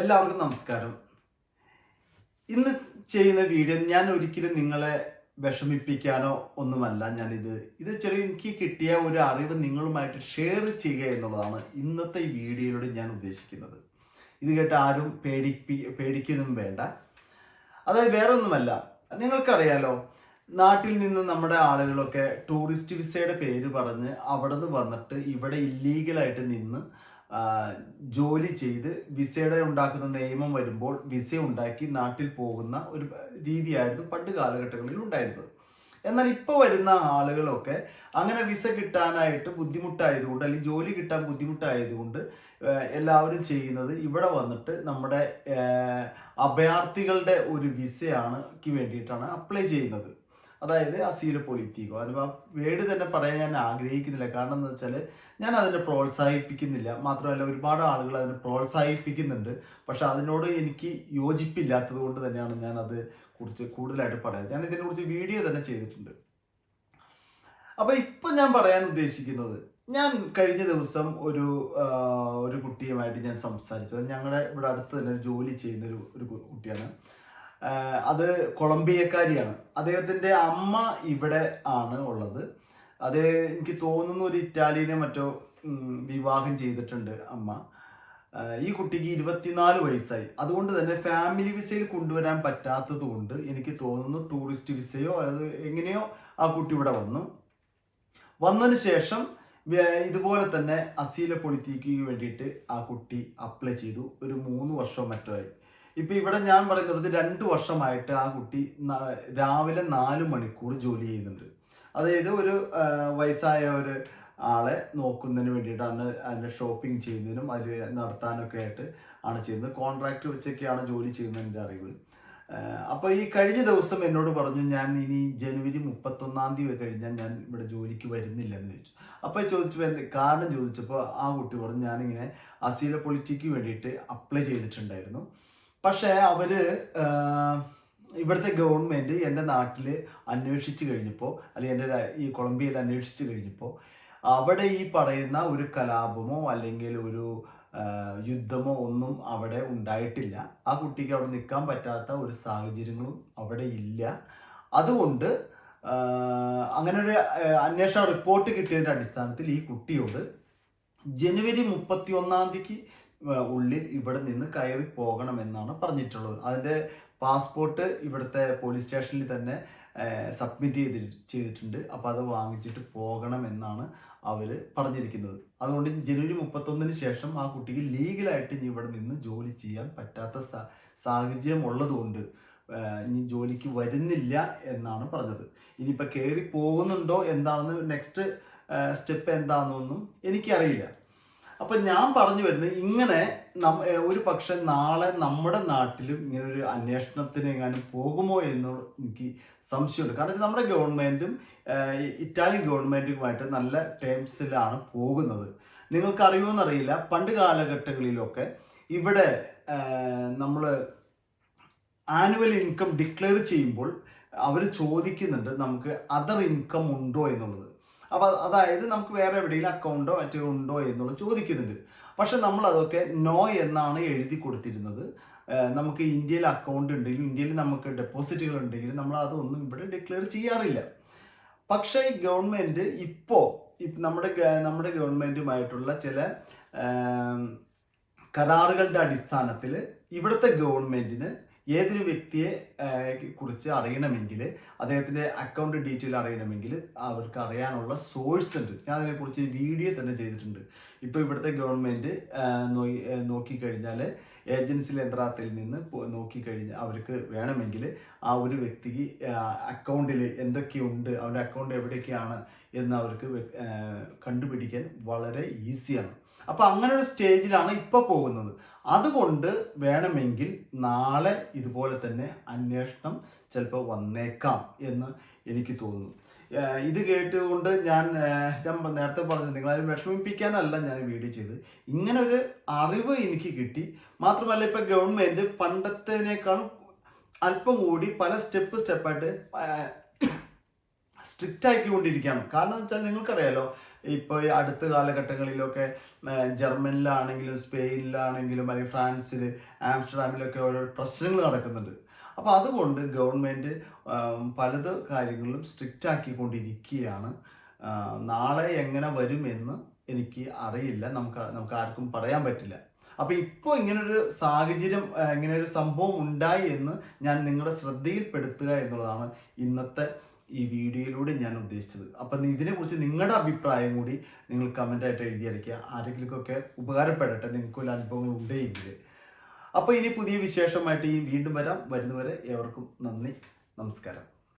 എല്ലാവർക്കും നമസ്കാരം. ഇന്ന് ചെയ്യുന്ന വീഡിയോ ഞാൻ ഒരിക്കലും നിങ്ങളെ വിഷമിപ്പിക്കാനോ ഒന്നുമല്ല. ഞാനിത് ഇത് ചെറിയ എനിക്ക് കിട്ടിയ ഒരു അറിവ് നിങ്ങളുമായിട്ട് ഷെയർ ചെയ്യുക എന്നുള്ളതാണ് ഇന്നത്തെ ഈ വീഡിയോയിലൂടെ ഞാൻ ഉദ്ദേശിക്കുന്നത്. ഇത് കേട്ട് ആരും പേടിപ്പി പേടിക്കൊന്നും വേണ്ട. അതായത് വേറെ ഒന്നുമല്ല നിങ്ങൾക്കറിയാലോ നാട്ടിൽ നിന്ന് നമ്മുടെ ആളുകളൊക്കെ ടൂറിസ്റ്റ് വിസയുടെ പേര് പറഞ്ഞ് അവിടെ നിന്ന് വന്നിട്ട് ഇവിടെ ഇല്ലീഗലായിട്ട് നിന്ന് ജോലി ചെയ്ത് വിസയുടെ ഉണ്ടാക്കുന്ന നിയമം വരുമ്പോൾ വിസ ഉണ്ടാക്കി നാട്ടിൽ പോകുന്ന ഒരു രീതിയായിരുന്നു പണ്ട് കാലഘട്ടങ്ങളിൽ ഉണ്ടായിരുന്നത്. എന്നാൽ ഇപ്പോൾ വരുന്ന ആളുകളൊക്കെ അങ്ങനെ വിസ കിട്ടാനായിട്ട് ബുദ്ധിമുട്ടായതുകൊണ്ട് അല്ലെങ്കിൽ ജോലി കിട്ടാൻ ബുദ്ധിമുട്ടായതുകൊണ്ട് എല്ലാവരും ചെയ്യുന്നത് ഇവിടെ വന്നിട്ട് നമ്മുടെ അഭയാർത്ഥികളുടെ ഒരു വിസയാണ് വേണ്ടിയിട്ടാണ് അപ്ലൈ ചെയ്യുന്നത്. അതായത് അസീല പൊളിറ്റിക്കോ? ആ വേർഡ് തന്നെ പറയാൻ ഞാൻ ആഗ്രഹിക്കുന്നില്ല. കാരണം എന്ന് വെച്ചാൽ ഞാൻ അതിനെ പ്രോത്സാഹിപ്പിക്കുന്നില്ല. മാത്രമല്ല ഒരുപാട് ആളുകൾ അതിനെ പ്രോത്സാഹിപ്പിക്കുന്നുണ്ട്. പക്ഷെ അതിനോട് എനിക്ക് യോജിപ്പില്ലാത്തത് കൊണ്ട് തന്നെയാണ് ഞാൻ അത് കുറിച്ച് കൂടുതലായിട്ട് പറയാം ഞാൻ ഇതിനെക്കുറിച്ച് വീഡിയോ തന്നെ ചെയ്തിട്ടുണ്ട്. അപ്പോൾ ഇപ്പം ഞാൻ പറയാൻ ഉദ്ദേശിക്കുന്നത് ഞാൻ കഴിഞ്ഞ ദിവസം ഒരു ഒരു കുട്ടിയുമായിട്ട് ഞാൻ സംസാരിച്ചത്. ഞങ്ങളുടെ ഇവിടെ അടുത്ത് തന്നെ ജോലി ചെയ്യുന്ന ഒരു ഒരു കുട്ടിയാണ്. അത് കൊളംബിയക്കാരിയാണ്. അദ്ദേഹത്തിന്റെ അമ്മ ഇവിടെ ആണ് ഉള്ളത്. അത് എനിക്ക് തോന്നുന്നു ഒരു ഇറ്റാലിയനെ മറ്റോ വിവാഹം ചെയ്തിട്ടുണ്ട് അമ്മ. ഈ കുട്ടിക്ക് ഇരുപത്തിനാല് വയസ്സായി. അതുകൊണ്ട് തന്നെ ഫാമിലി വിസയിൽ കൊണ്ടുവരാൻ പറ്റാത്തത് കൊണ്ട് എനിക്ക് തോന്നുന്നു ടൂറിസ്റ്റ് വിസയോ അത് എങ്ങനെയോ ആ കുട്ടി ഇവിടെ വന്നു. വന്നതിന് ശേഷം ഇതുപോലെ തന്നെ അസീല പൊളിറ്റിക്ക് വേണ്ടിയിട്ട് ആ കുട്ടി അപ്ലൈ ചെയ്തു. ഒരു മൂന്ന് വർഷം മറ്റോ ആയി. ഇപ്പൊ ഇവിടെ ഞാൻ പറയുന്നത് രണ്ട് വർഷമായിട്ട് ആ കുട്ടി രാവിലെ നാല് മണിക്കൂർ ജോലി ചെയ്യുന്നുണ്ട്. അതായത് ഒരു വയസ്സായ ഒരു ആളെ നോക്കുന്നതിന് വേണ്ടിയിട്ടാണ് അതിന്റെ ഷോപ്പിംഗ് ചെയ്യുന്നതിനും അതിൽ നടത്താനൊക്കെ ആയിട്ട് ആണ് ചെയ്യുന്നത്. കോൺട്രാക്ട് വെച്ചൊക്കെയാണ് ജോലി ചെയ്യുന്നതിന്റെ അറിവ്. അപ്പോൾ ഈ കഴിഞ്ഞ ദിവസം എന്നോട് പറഞ്ഞു ഞാൻ ഇനി ജനുവരി മുപ്പത്തൊന്നാം തീയതി കഴിഞ്ഞാൽ ഞാൻ ഇവിടെ ജോലിക്ക് വരുന്നില്ല എന്ന് ചോദിച്ചു. അപ്പോൾ ചോദിച്ചപ്പോൾ എന്ത് കാരണം ചോദിച്ചപ്പോൾ ആ കുട്ടി പറഞ്ഞു ഞാനിങ്ങനെ അസീല പൊളിറ്റിക്ക് വേണ്ടിയിട്ട് അപ്ലൈ ചെയ്തിട്ടുണ്ടായിരുന്നു. പക്ഷേ അവർ ഇവിടുത്തെ ഗവൺമെന്റ് എന്റെ നാട്ടിൽ അന്വേഷിച്ച് കഴിഞ്ഞപ്പോൾ അല്ലെങ്കിൽ എന്റെ ഈ കൊളംബിയയിൽ അന്വേഷിച്ച് കഴിഞ്ഞപ്പോൾ അവിടെ ഈ പറയുന്ന ഒരു കലാപമോ അല്ലെങ്കിൽ ഒരു യുദ്ധമോ ഒന്നും അവിടെ ഉണ്ടായിട്ടില്ല. ആ കുട്ടിക്ക് അവിടെ നിൽക്കാൻ പറ്റാത്ത ഒരു സാഹചര്യങ്ങളും അവിടെ ഇല്ല. അതുകൊണ്ട് അങ്ങനെ ഒരു അന്വേഷണ റിപ്പോർട്ട് കിട്ടിയതിന്റെ അടിസ്ഥാനത്തിൽ ഈ കുട്ടിയോട് ജനുവരി മുപ്പത്തി ഒന്നാം തീയതിക്ക് ഉള്ളിൽ ഇവിടെ നിന്ന് കയറി പോകണം എന്നാണ് പറഞ്ഞിട്ടുള്ളത്. അതിന്റെ പാസ്പോർട്ട് ഇവിടുത്തെ പോലീസ് സ്റ്റേഷനിൽ തന്നെ സബ്മിറ്റ് ചെയ്തി ചെയ്തിട്ടുണ്ട്. അപ്പോൾ അത് വാങ്ങിച്ചിട്ട് പോകണം എന്നാണ് അവർ പറഞ്ഞിരിക്കുന്നത്. അതുകൊണ്ട് ജനുവരി മുപ്പത്തൊന്നിന് ശേഷം ആ കുട്ടിക്ക് ലീഗലായിട്ട് ഇനി ഇവിടെ നിന്ന് ജോലി ചെയ്യാൻ പറ്റാത്ത സാഹചര്യം ഉള്ളതുകൊണ്ട് ഇനി ജോലിക്ക് വരുന്നില്ല എന്നാണ് പറഞ്ഞത്. ഇനിയിപ്പോൾ കയറി പോകുന്നുണ്ടോ എന്താണെന്ന് നെക്സ്റ്റ് സ്റ്റെപ്പ് എന്താണെന്നൊന്നും എനിക്കറിയില്ല. അപ്പം ഞാൻ പറഞ്ഞു വരുന്നത് ഇങ്ങനെ ഒരു പക്ഷെ നാളെ നമ്മുടെ നാട്ടിലും ഇങ്ങനെ ഒരു അന്വേഷണത്തിന് എങ്ങാനും പോകുമോ എന്ന് എനിക്ക് സംശയമുണ്ട്. കാരണം നമ്മുടെ ഗവൺമെന്റും ഇറ്റാലിയൻ ഗവൺമെന്റുമായിട്ട് നല്ല ടേംസിലാണ് പോകുന്നത്. നിങ്ങൾക്ക് അറിയുമെന്നറിയില്ല പണ്ട് കാലഘട്ടങ്ങളിലൊക്കെ ഇവിടെ നമ്മൾ ആനുവൽ ഇൻകം ഡിക്ലെയർ ചെയ്യുമ്പോൾ അവർ ചോദിക്കുന്നുണ്ട് നമുക്ക് അതർ ഇൻകം ഉണ്ടോ എന്നുള്ളത്. അപ്പോൾ അതായത് നമുക്ക് വേറെ എവിടെയെങ്കിലും അക്കൗണ്ടോ മറ്റോ ഉണ്ടോ എന്നുള്ളത് ചോദിക്കുന്നുണ്ട്. പക്ഷെ നമ്മൾ അതൊക്കെ നോ എന്നാണ് എഴുതി കൊടുത്തിരുന്നത്. നമുക്ക് ഇന്ത്യയിൽ അക്കൗണ്ട് ഉണ്ടെങ്കിലും ഇന്ത്യയിൽ നമുക്ക് ഡെപ്പോസിറ്റുകൾ ഉണ്ടെങ്കിലും നമ്മൾ അതൊന്നും ഇവിടെ ഡിക്ലെയർ ചെയ്യാറില്ല. പക്ഷേ ഗവൺമെന്റ് ഇപ്പോൾ നമ്മുടെ നമ്മുടെ ഗവൺമെന്റുമായിട്ടുള്ള ചില കരാറുകളുടെ അടിസ്ഥാനത്തിൽ ഇവിടുത്തെ ഗവൺമെന്റിന് ഏതൊരു വ്യക്തിയെ കുറിച്ച് അറിയണമെങ്കിൽ അദ്ദേഹത്തിന്റെ അക്കൗണ്ട് ഡീറ്റെയിൽ അറിയണമെങ്കിൽ അവർക്ക് അറിയാനുള്ള സോഴ്സ് ഉണ്ട്. ഞാൻ അതിനെക്കുറിച്ച് വീഡിയോ തന്നെ ചെയ്തിട്ടുണ്ട്. ഇപ്പോൾ ഇവിടുത്തെ ഗവൺമെന്റ് നോക്കിക്കഴിഞ്ഞാൽ ഏജൻസി യന്ത്രത്തിൽ നിന്ന് നോക്കിക്കഴിഞ്ഞ് അവർക്ക് വേണമെങ്കിൽ ആ ഒരു വ്യക്തിക്ക് അക്കൗണ്ടിൽ എന്തൊക്കെയുണ്ട് അവന്റെ അക്കൗണ്ട് എവിടെയൊക്കെയാണ് എന്ന് അവർക്ക് കണ്ടുപിടിക്കാൻ വളരെ ഈസിയാണ് അപ്പോൾ അങ്ങനെ ഒരു സ്റ്റേജിലാണ് ഇപ്പോൾ പോകുന്നത്. അതുകൊണ്ട് വേണമെങ്കിൽ നാളെ ഇതുപോലെ തന്നെ അന്വേഷണം ചിലപ്പോൾ വന്നേക്കാം എന്ന് എനിക്ക് തോന്നുന്നു. ഇത് കേട്ടുകൊണ്ട് ഞാൻ ഞാൻ നേരത്തെ പറഞ്ഞു നിങ്ങളാരും വിഷമിപ്പിക്കാനല്ല ഞാൻ വീഡിയോ ചെയ്ത് ഇങ്ങനെ ഒരു അറിവ് എനിക്ക് കിട്ടി. മാത്രമല്ല ഇപ്പം ഗവൺമെന്റ് പണ്ടത്തേനേക്കാളും അല്പം കൂടി പല സ്റ്റെപ്പ് സ്റ്റെപ്പായിട്ട് സ്ട്രിക്റ്റ് ആക്കിക്കൊണ്ടിരിക്കുകയാണ് കാരണം എന്ന് വെച്ചാൽ നിങ്ങൾക്കറിയാലോ ഇപ്പോൾ ഈ അടുത്ത കാലഘട്ടങ്ങളിലൊക്കെ ജർമ്മനിലാണെങ്കിലും സ്പെയിനിലാണെങ്കിലും അല്ലെങ്കിൽ ഫ്രാൻസിൽ ആംസ്റ്റർഡാമിലൊക്കെ ഓരോ പ്രശ്നങ്ങൾ നടക്കുന്നുണ്ട്. അപ്പോൾ അതുകൊണ്ട് ഗവൺമെന്റ് പലത് കാര്യങ്ങളും സ്ട്രിക്റ്റ് ആക്കിക്കൊണ്ടിരിക്കുകയാണ് നാളെ എങ്ങനെ വരുമെന്ന് എനിക്ക് അറിയില്ല. നമുക്ക് നമുക്ക് ആർക്കും പറയാൻ പറ്റില്ല. അപ്പോൾ ഇപ്പോൾ ഇങ്ങനൊരു സാഹചര്യം ഇങ്ങനെ ഇങ്ങനൊരു സംഭവം ഉണ്ടായി എന്ന് ഞാൻ നിങ്ങളുടെ ശ്രദ്ധയിൽപ്പെടുത്തുക എന്നുള്ളതാണ് ഇന്നത്തെ ഈ വീഡിയോയിലൂടെ ഞാൻ ഉദ്ദേശിച്ചത്. അപ്പം ഇതിനെക്കുറിച്ച് നിങ്ങളുടെ അഭിപ്രായം കൂടി നിങ്ങൾ കമന്റായിട്ട് എഴുതി അറിയിക്കുക ആരെങ്കിലുമൊക്കെ ഉപകാരപ്പെടട്ടെ നിങ്ങൾക്ക് വല്ല അനുഭവങ്ങൾ ഉണ്ടെങ്കിൽ. അപ്പോൾ ഇനി പുതിയ വിശേഷമായിട്ട് ഈ വീണ്ടും വരാം. വരുന്നവരെ ഏവർക്കും നന്ദി. നമസ്കാരം.